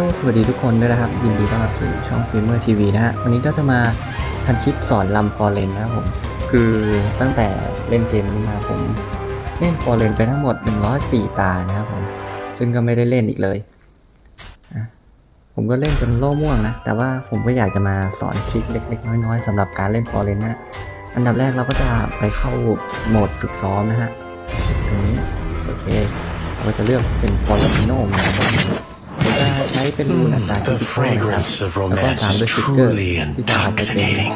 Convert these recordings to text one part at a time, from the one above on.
ลสวัสดีทุกคนด้วยนะครับ ยินดีต้อนรับสู่ช่องฟิล์มเมอร์ทีวีนะฮะ วันนี้ก็จะมาทำคลิปสอนลำฟอร์เรนนะครับผม คือตั้งแต่เล่นเกมนี้มาผมเล่นฟอร์เรนไปทั้งหมด 104 ตานะครับผม ซึ่งก็ไม่ได้เล่นอีกเลย ผมก็เล่นจนโล่ม่วงนะ แต่ว่าผมก็อยากจะมาสอนทริคเล็ก ๆ น้อยๆสำหรับการเล่นฟอร์เรนนะอันดับแรกเราก็จะไปเข้าโหมดฝึกซ้อมนะฮะตรงนี้โอเคเราก็จะเลือกเป็นฟอร์มิโนมาบ้าง ใช้เป็นรูนอัตราที่ The พิเศษนะครับ fragrance of แล้วก็ romance ตามด้วย is สติ๊กเกอร์ truly ที่จะเอาไปเป็น intoxicating.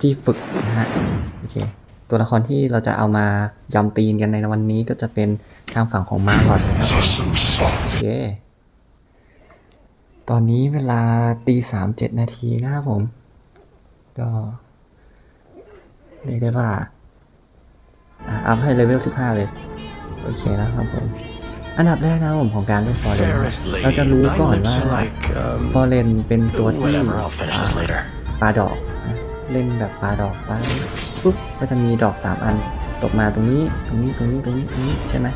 ที่ฝึกนะฮะโอเคตัวละครที่เราจะเอามายำตีนกันในวันนี้ก็จะเป็นทางฝั่งของมาร์ลอดนะครับ Awesome โอ soft. เคตอนนี้เวลาตีสามเจ็ดนาทีนะครับผม ก็เรียกได้ว่าอะอัพให้เลเวลสิบห้าเลย โอเคนะครับผม อันดับแรกนะครับผมของการเล่นฟอร์เรน Fairest lady, เราจะรู้ก่อน my ว่า lips are like, um, ฟอร์เรนเป็นตัวที่ whatever, I'll finish this later. ปลาดอกนะเล่นแบบปลาดอกไปปุ๊บก็จะมีดอกสามอันตกมาตรงนี้ตรงนี้ตรงนี้ตรงนี้ตรงนี้ใช่ไหม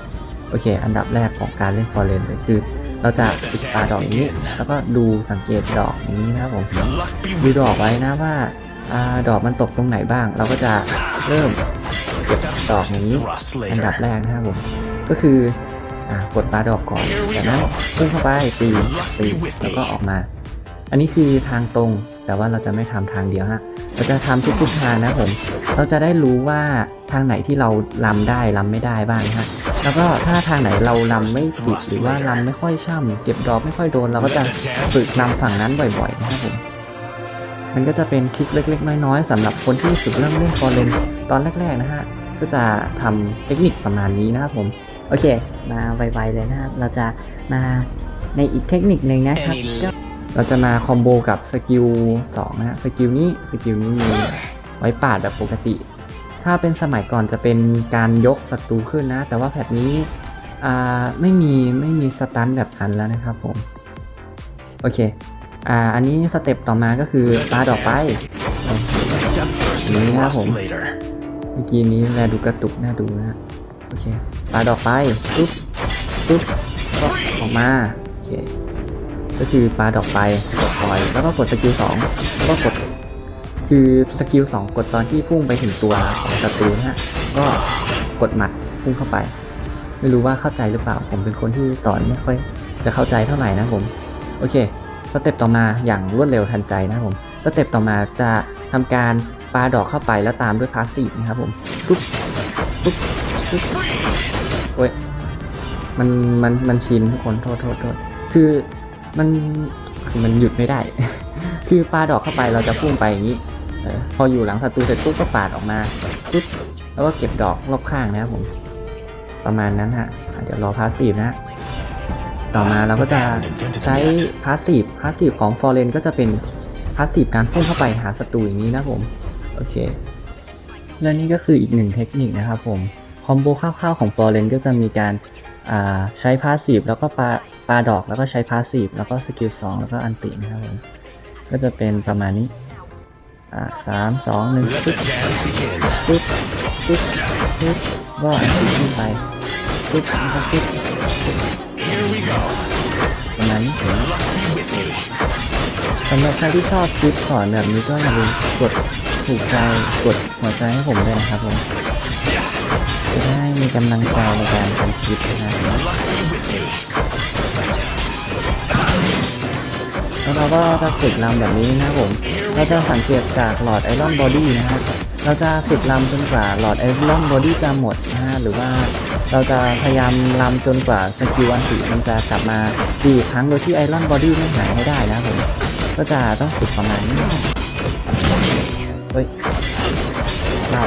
โอเค อันดับแรกของการเล่นฟอร์เรนเลยคือ เราจะปิดปลาดอกอย่างนี้ แล้วก็ดูสังเกตดอกอย่างนี้นะครับผม Luck be ดู with ดอกไว้นะว่าอาดอกมันตกตรงไหนบ้าง เราก็จะเริ่มเก็บดอกอย่างนี้ thrust อันดับ later. แรกนะครับผมก็คือ อ่ากดปลาดอกก่อนจากนั้นพุ่งเข้าไปตีตีแล้วก็ออกมา อันนี้คือทางตรงแต่ว่าเราจะไม่ทำทางเดียวฮะ เราจะทำทุกๆทางนะผม เราจะได้รู้ว่าทางไหนที่เราลำได้ลำไม่ได้บ้างนะฮะ แล้วก็ถ้าทางไหนเราลำไม่ติดหรือว่าลำไม่ค่อยช่ำเก็บดอกไม่ค่อยโดน เราก็จะฝึกลำฝั่งนั้นบ่อยๆนะครับผม มันก็จะเป็นคลิปเล็ก ๆ น้อยๆสำหรับคนที่ฝึกเริ่มเล่นฟอร์เรนตอนแรก ๆ นะฮะก็จะทำเทคนิคประมาณนี้นะครับผม โอเค มาไวๆเลยนะครับเราจะมาในอีกเทคนิคหนึ่งนะครับก็เราจะมาคอมโบกับสกิล2นะฮะสกิลนี้สกิลนี้มีไว้ปาดแบบปกติ ถ้าเป็นสมัยก่อนจะเป็นการยกศัตรูขึ้นนะ แต่ว่าแพทนี้อ่าไม่มีไม่มีสตันแบบนั้นแล้วนะครับผม โอเคอ่าอันนี้สเต็ปต่อมาก็คือปาดอกไป Step first and Yeah, thrust home. later. เมื่อกี้นี้แลดูกระตุกน่าดูนะฮะ โอเคปาดอกไปปุ๊บปุ๊บก็ออกมาโอเคก็คือปาดอกไปกดปล่อย แล้วก็กดสกิลสองแล้วก็กดคือสกิลสองกดตอนที่พุ่งไปถึงตัวของศัตรูนะฮะก็กดหมัดพุ่งเข้าไป ไม่รู้ว่าเข้าใจหรือเปล่าผมเป็นคนที่สอนไม่ค่อย จะเข้าใจเท่าไหร่นะผมโอเคสเต็ปต่อมาอย่างรวดเร็วทันใจนะผมสเต็ปต่อมาจะทำการปาดอกเข้าไปแล้วตามด้วยพาสซีฟนะครับผมปุ๊บ ปุ๊บปุ๊บโอ้ยมันมันมันชินทุกคนโทษโทษโทษคือมันคือมันหยุดไม่ได้ คือปาดอกเข้าไปเราจะพุ่งไปอย่างนี้เออพออยู่หลังศัตรูเสร็จปุ๊บก็ปาดออกมาปุ๊บแล้วก็เก็บดอกรอบข้างนะครับผมประมาณนั้นฮะเดี๋ยวรอพาสซีฟนะฮะต่อมาเราก็จะใช้พาสซีฟพาสซีฟของฟอร์เรนก็จะเป็นพาสซีฟการพุ่งเข้าไปหาศัตรูอย่างนี้นะผมโอเค และนี่ก็คืออีกหนึ่งเทคนิคนะครับผม คอมโบคร่าวๆของฟอร์เรนก็จะมีการาใช้พาสซีฟแล้วก็ปาปาดอกแล้วก็ใช้พาสซีฟแล้วก็สกิลสองแล้วก็อันตินะครับผมก็จะเป็นประมาณนี้สามสองหนึ่งปึ๊บปึ๊บปึ๊บปึ๊บก็อันติขึ้นไปปึ๊บก็ปึ๊บประมาณนี้สำหรับใครที่ชอบคลิปสอนแบบนี้ก็อย่าลืมกด ถูกใจกดหัวใจให้ผมด้วยนะครับผมจะได้มีกำลังใจในการทำคลิปนะครับแล้วเราก็จะฝึกลำแบบนี้นะครับผม เราจะสังเกตจากหลอดไอรอนบอดี้นะครับเราจะฝึกลำจนกว่าหลอดไอรอนบอดี้จะหมดนะฮะหรือว่าเราจะพยายามลำจนกว่าสกิลอันติมันจะกลับมาดีครั้งโดยที่ไอรอนบอดี้ไม่หายให้ได้นะครับผม ก็จะต้องฝึกประมาณนี้ เฮ้ยเล่า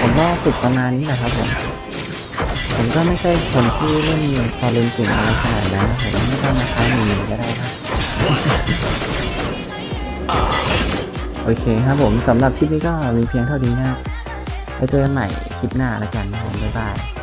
ผมก็ฝึกประมาณนี้แหละครับผม ผมก็ไม่ใช่คนที่เล่นพอเล่นเก่งอะไรขนาดนั้นผมไม่ต้องมาใช้มือก็ได้ครับโอเคครับผมสำหรับคลิปนี้ก็มีเพียงเท่านี้นะไปเจอกันใหม่คลิปหน้าแล้วกันนะผมบ๊ายบาย